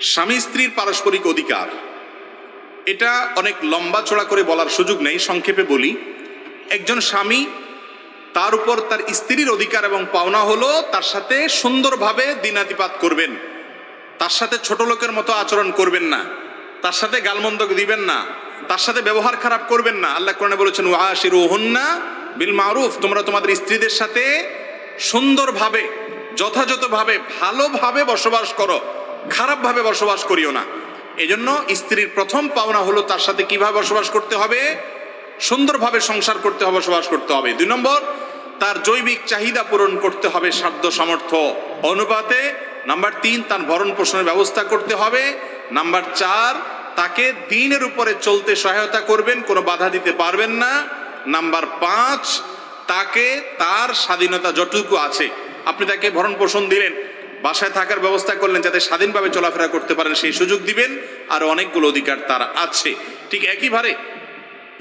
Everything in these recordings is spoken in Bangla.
স্বামী স্ত্রীর পারস্পরিক অধিকার। এটা অনেক লম্বা চড়া করে বলার সুযোগ নেই, সংক্ষেপে বলি। একজন স্বামী তার উপর তার স্ত্রীর অধিকার এবং পাওনা হলো তার সাথে সুন্দরভাবে দিনাতিপাত করবেন। তার সাথে ছোট লোকের মতো আচরণ করবেন না। তার সাথে গালমন্দ দিবেন না। তার সাথে ব্যবহার খারাপ করবেন না। আল্লাহ কোরআনে বলেছেন ওয়াশিরু হুন্না বিল মারুফ। তোমরা তোমাদের স্ত্রীদের সাথে সুন্দরভাবে, যথাযথভাবে, ভালোভাবে বসবাস করো। খারাপভাবে বসবাস করিও না। এজন্য স্ত্রীর প্রথম পাওনা হলো তার সাথে কীভাবে বসবাস করতে হবে? সুন্দরভাবে সংসার করতে হবে, বসবাস করতে হবে। দুই নম্বর, তার জৈবিক চাহিদা পূরণ করতে হবে সাধ্য সামর্থ্য অনুপাতে। নাম্বার তিন, তার ভরণ পোষণের ব্যবস্থা করতে হবে। নাম্বার চার, তাকে দিনের উপরে চলতে সহায়তা করবেন, কোনো বাধা দিতে পারবেন না। নাম্বার পাঁচ, তাকে তার স্বাধীনতা যতটুকু আছে, আপনি তাকে ভরণ পোষণ দিলেন বাসায় থাকার ব্যবস্থা করলেন যাতে স্বাধীনভাবে চলাফেরা করতে পারেন, সেই সুযোগ দিবেন। আর অনেকগুলো অধিকার তার আছে। ঠিক একইভাবে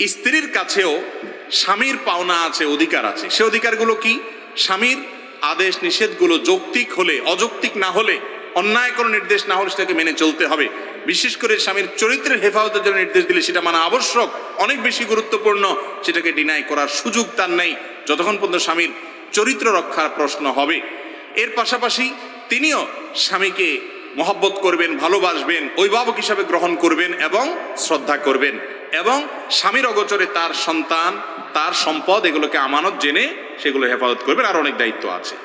স্ত্রীর কাছেও স্বামীর পাওনা আছে, অধিকার আছে। সে অধিকারগুলো কি? স্বামীর আদেশ, নিষেধগুলো যৌক্তিক হলে, অযৌক্তিক না হলে, অন্যায় কোনো নির্দেশ না হলে সেটাকে মেনে চলতে হবে। বিশেষ করে স্বামীর চরিত্রের হেফাজতের জন্য নির্দেশ দিলে সেটা মানা আবশ্যক, অনেক বেশি গুরুত্বপূর্ণ, সেটাকে ডিনাই করার সুযোগ তার নেই, যতক্ষণ পর্যন্ত স্বামীর চরিত্র রক্ষার প্রশ্ন হবে। এর পাশাপাশি তিনিও স্বামীকে মহব্বত করবেন, ভালোবাসবেন, অভিভাবক হিসাবে গ্রহণ করবেন এবং শ্রদ্ধা করবেন এবং স্বামীর অগোচরে তার সন্তান, তার সম্পদ এগুলোকে আমানত জেনে সেগুলো হেফাজত করবেন। আর অনেক দায়িত্ব আছে।